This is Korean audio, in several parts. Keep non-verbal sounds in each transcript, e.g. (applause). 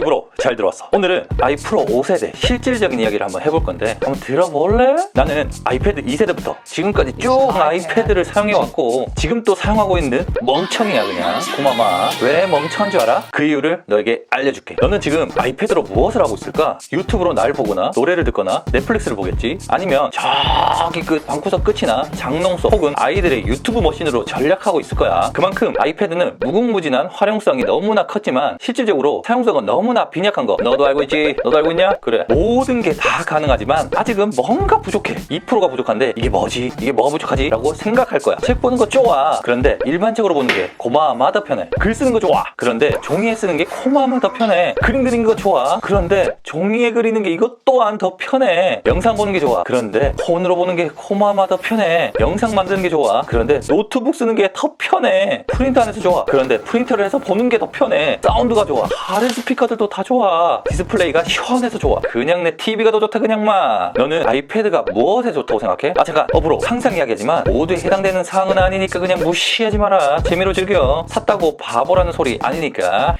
브로 잘 들어왔어. 오늘은 아이 프로 5세대 실질적인 이야기를 한번 해볼 건데 한번 들어볼래? 나는 아이패드 2세대부터 지금까지 쭉 아이패드를 사용해왔고 지금 또 사용하고 있는 멍청이야 그냥. 고마마. 왜 멍청한 줄 알아? 그 이유를 너에게 알려줄게. 너는 지금 아이패드로 무엇을 하고 있을까? 유튜브로 날 보거나 노래를 듣거나 넷플릭스를 보겠지? 아니면 저기 끝 방구석 끝이나 장롱 속 혹은 아이들의 유튜브 머신으로 전략하고 있을 거야. 그만큼 아이패드는 무궁무진한 활용성이 너무나 컸지만 실질적으로 사용성은 너무나 빈약한 거. 너도 알고 있지? 너도 알고 있냐? 그래. 모든 게 다 가능하지만 아직은 뭔가 부족해. 2%가 부족한데 이게 뭐지? 이게 뭐가 부족하지? 라고 생각할 거야. 책 보는 거 좋아. 그런데 일반적으로 보는 게 고마마다 편해. 글 쓰는 거 좋아. 그런데 종이에 쓰는 게 코마마다 편해. 그림 그리는 거 좋아. 그런데 종이에 그리는 게 이것 또한 더 편해. 영상 보는 게 좋아. 그런데 폰으로 보는 게 코마마다 편해. 영상 만드는 게 좋아. 그런데 노트북 쓰는 게 더 편해. 프린터 안에서 좋아. 그런데 프린터를 해서 보는 게 더 편해. 사운드가 좋아. 다른 스피커들도 다 좋아 디스플레이가 시원해서 좋아. 그냥 내 TV가 더 좋다 그냥 마. 너는 아이패드가 무엇에 좋다고 생각해? 아 잠깐. 업으로 상상 이야기하지만 모두에 해당되는 사항은 아니니까 그냥 무시하지 마라. 재미로 즐겨. 샀다고 바보라는 소리 아니니까.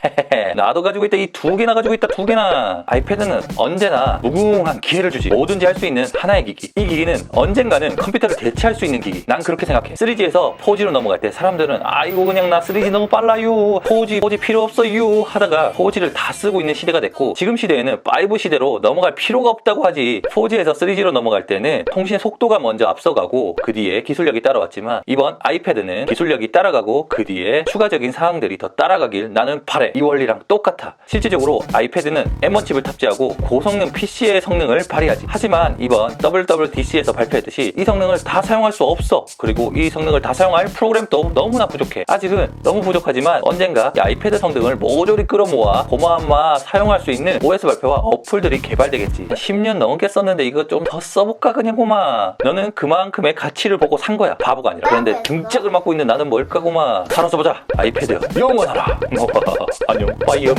나도 가지고 있다. 이 두 개나 가지고 있다 두 개나. 아이패드는 언제나 무궁한 기회를 주지. 뭐든지 할 수 있는 하나의 기기. 이 기기는 언젠가는 컴퓨터를 대체할 수 있는 기기. 난 그렇게 생각해. 3G에서 4G로 넘어갈 때 사람들은 아이고 그냥 나 3G 너무 빨라요. 4G 4G 필요 없어요. 하다가 4G를 다 쓰고 있는 시대 가 됐고 지금 시대에는 5 시대로 넘어갈 필요가 없다고 하지. 4G에서 3G로 넘어갈 때는 통신 속도가 먼저 앞서가고 그 뒤에 기술력이 따라왔지만 이번 아이패드는 기술력이 따라가고 그 뒤에 추가적인 사항들이 더 따라가길 나는 바래. 이 원리랑 똑같아. 실질적으로 아이패드는 M1 칩을 탑재하고 고성능 PC의 성능을 발휘하지. 하지만 이번 WWDC에서 발표했듯이 이 성능을 다 사용할 수 없어. 그리고 이 성능을 다 사용할 프로그램도 너무나 부족해. 아직은 너무 부족하지만 언젠가 이 아이패드 성능을 모조리 끌어모아 고마마 사용 할 수 있는 OS 발표와 어플들이 개발되겠지. 10년 넘게 썼는데 이거 좀 더 써볼까 그냥 고마. 너는 그만큼의 가치를 보고 산 거야. 바보가 아니라. 그런데 등짝을 맞고 있는 나는 뭘까 고마. 살아서 보자. 아이패드 영원하라. (laughs) 안녕. 빠이엄